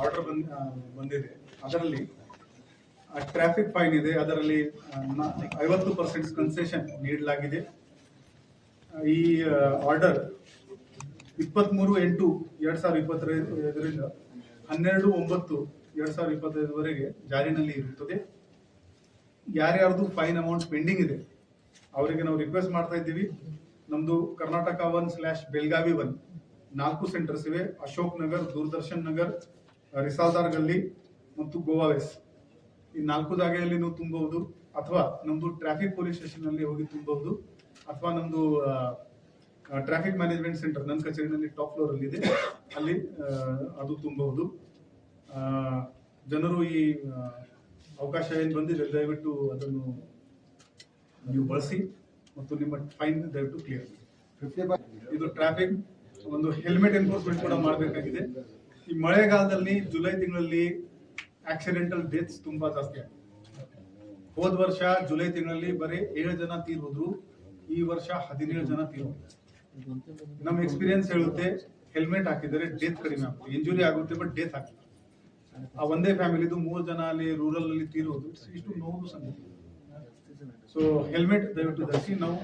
Order ಬಂದ ಬಂದಿದೆ. ಅದರಲ್ಲಿ ಟ್ರಾಫಿಕ್ ಫೈನ್ ಇದೆ. ಅದರಲ್ಲಿ ಐವತ್ತು ಪರ್ಸೆಂಟ್ ಕನ್ಸೆಷನ್ ನೀಡಲಾಗಿದೆ. ಈ ಆರ್ಡರ್ ಇಪ್ಪತ್ತ್ಮೂರು ಎಂಟು ಎರಡ್ ಸಾವಿರದ ಇಪ್ಪತ್ತೈದರಿಂದ ಹನ್ನೆರಡು ಒಂಬತ್ತು ಎರಡು ಸಾವಿರದ ಇಪ್ಪತ್ತೈದುವರೆಗೆ ಜಾರಿನಲ್ಲಿ ಇರುತ್ತದೆ. ಯಾರ್ಯಾರ್ದು ಫೈನ್ ಅಮೌಂಟ್ ಪೆಂಡಿಂಗ್ ಇದೆ, ಅವರಿಗೆ ನಾವು ರಿಕ್ವೆಸ್ಟ್ ಮಾಡ್ತಾ ಇದ್ದೀವಿ. ನಮ್ದು Karnataka one slash Belagavi one ನಾಲ್ಕು ಸೆಂಟರ್ಸ್ ಇವೆ. ಅಶೋಕ್ ನಗರ್, ದೂರದರ್ಶನ್ ನಗರ್ ರಿಸಾಲ್ದಾರ್ ಗಲ್ಲಿ ಮತ್ತು ಗೋವಾ ವೆಸ್. ಈ ನಾಲ್ಕು ಜಾಗೆಯಲ್ಲಿ ನೀವು ತುಂಬಬಹುದು ಅಥವಾ ನಮ್ದು ಟ್ರಾಫಿಕ್ ಪೊಲೀಸ್ ಸ್ಟೇಷನ್ ಅಲ್ಲಿ ಹೋಗಿ ತುಂಬಬಹುದು ಅಥವಾ ನಮ್ದು ಟ್ರಾಫಿಕ್ ಮ್ಯಾನೇಜ್ಮೆಂಟ್ ಸೆಂಟರ್ ನನ್ನ ಕಚೇರಿನಲ್ಲಿ ಟಾಪ್ ಫ್ಲೋರ್ ಅಲ್ಲಿ ಇದೆ. ಅಲ್ಲಿ ಅದು ತುಂಬಬಹುದು. ಜನರು ಈ ಅವಕಾಶ ಏನು ಬಂದಿದೆ ದಯವಿಟ್ಟು ಅದನ್ನು ನೀವು ಬಳಸಿ ಮತ್ತು ನಿಮ್ಮ ಫೈನ್ ದಯವಿಟ್ಟು ಕ್ಲಿಯರ್ ಇದು ಟ್ರಾಫಿಕ್ ಒಂದು ಹೆಲ್ಮೆಟ್ ಎನ್ಫೋರ್ಸ್ಮೆಂಟ್ ಕೂಡ ಮಾಡಬೇಕಾಗಿದೆ. ಈ ಮಳೆಗಾಲದಲ್ಲಿ ಜುಲೈ ತಿಂಗಳಲ್ಲಿ ಆಕ್ಸಿಡೆಂಟಲ್ ಡೆತ್ಸ್ ತುಂಬಾ ಜಾಸ್ತಿ ಆಗಿದೆ ಹೋದ ವರ್ಷ ಜುಲೈ ತಿಂಗಳಲ್ಲಿ ಬರೀ ಏಳು ಜನ ತೀರೋದ್ರು, ಈ ವರ್ಷ ಹದಿನೇಳು ಜನ ತೀರೋದು ನಮ್ಮ ಎಕ್ಸ್ಪೀರಿಯನ್ಸ್ ಹೇಳುತ್ತೆ ಹೆಲ್ಮೆಟ್ ಹಾಕಿದರೆ ಡೆತ್ ಕಡಿಮೆ ಆಗುತ್ತೆ. ಇಂಜುರಿ ಆಗುತ್ತೆ ಬಟ್ ಡೆತ್ ಆಗ್ತದೆ ಆ ಒಂದೇ ಫ್ಯಾಮಿಲಿದು ಮೂರು ಜನ ಅಲ್ಲಿ ರೂರಲ್ ಅಲ್ಲಿ ತೀರೋದು, ಇಷ್ಟು ನೋವು ಸಂಗತಿ. ಸೊ ಹೆಲ್ಮೆಟ್ ದಯವಿಟ್ಟು ಧರಿಸಿ, ನಾವು